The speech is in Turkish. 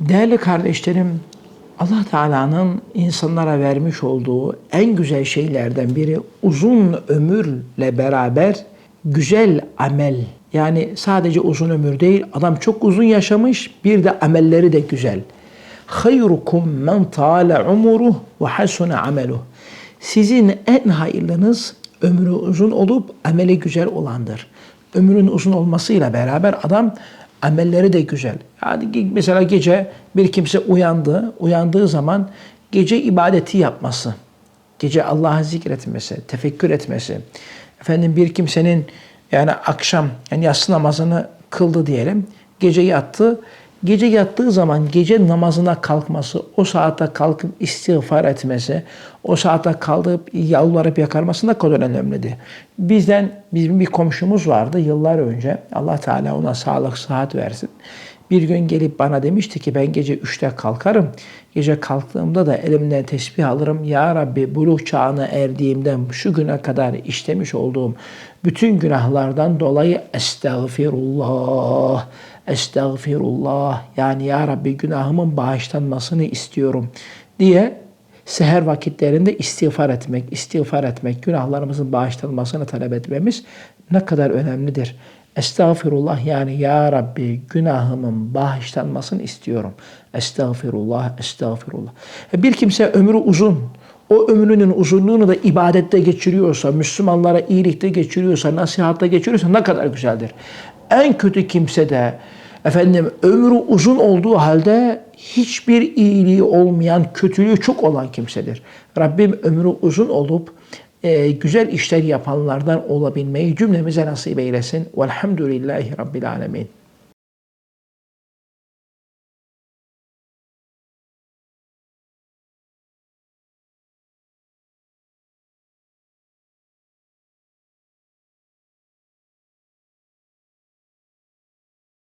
Değerli kardeşlerim, Allah Teala'nın insanlara vermiş olduğu en güzel şeylerden biri uzun ömürle beraber güzel amel. Yani sadece uzun ömür değil, adam çok uzun yaşamış, bir de amelleri de güzel. Hayrukum men tale umuruh ve hasune ameluh. Sizin en hayırlınız ömrü uzun olup ameli güzel olandır. Ömrün uzun olmasıyla beraber adam amelleri de güzel. Yani mesela gece bir kimse uyandı, uyandığı zaman gece ibadeti yapması, gece Allah'ı zikretmesi, tefekkür etmesi. Efendim bir kimsenin yani akşam yani yatsı namazını kıldı diyelim, gece yattı. Gece yattığı zaman gece namazına kalkması, o saatte kalkıp istiğfar etmesi, o saatte kalkıp yalvarıp yakarması ne kadar önemlidir. Bizden bizim bir komşumuz vardı yıllar önce. Allah Teala ona sağlık, sıhhat versin. Bir gün gelip bana demişti ki ben gece üçte kalkarım. Gece kalktığımda da elimden tesbih alırım. Ya Rabbi buluğ çağına erdiğimden şu güne kadar işlemiş olduğum bütün günahlardan dolayı estağfirullah, estağfirullah. Yani Ya Rabbi günahımın bağışlanmasını istiyorum diye seher vakitlerinde istiğfar etmek, istiğfar etmek, günahlarımızın bağışlanmasını talep etmemiz ne kadar önemlidir. Estağfirullah yani Ya Rabbi günahımın bağışlanmasını istiyorum. Estağfirullah, estağfirullah. E, Bir kimse ömrü uzun, o ömrünün uzunluğunu da ibadette geçiriyorsa, Müslümanlara iyilikte geçiriyorsa, nasihatta geçiriyorsa ne kadar güzeldir. En kötü kimse de efendim ömrü uzun olduğu halde hiçbir iyiliği olmayan, kötülüğü çok olan kimsedir. Rabbim ömrü uzun olup e, güzel işler yapanlardan olabilmeyi cümlemize nasip eylesin. Velhamdülillahi Rabbil Alemin.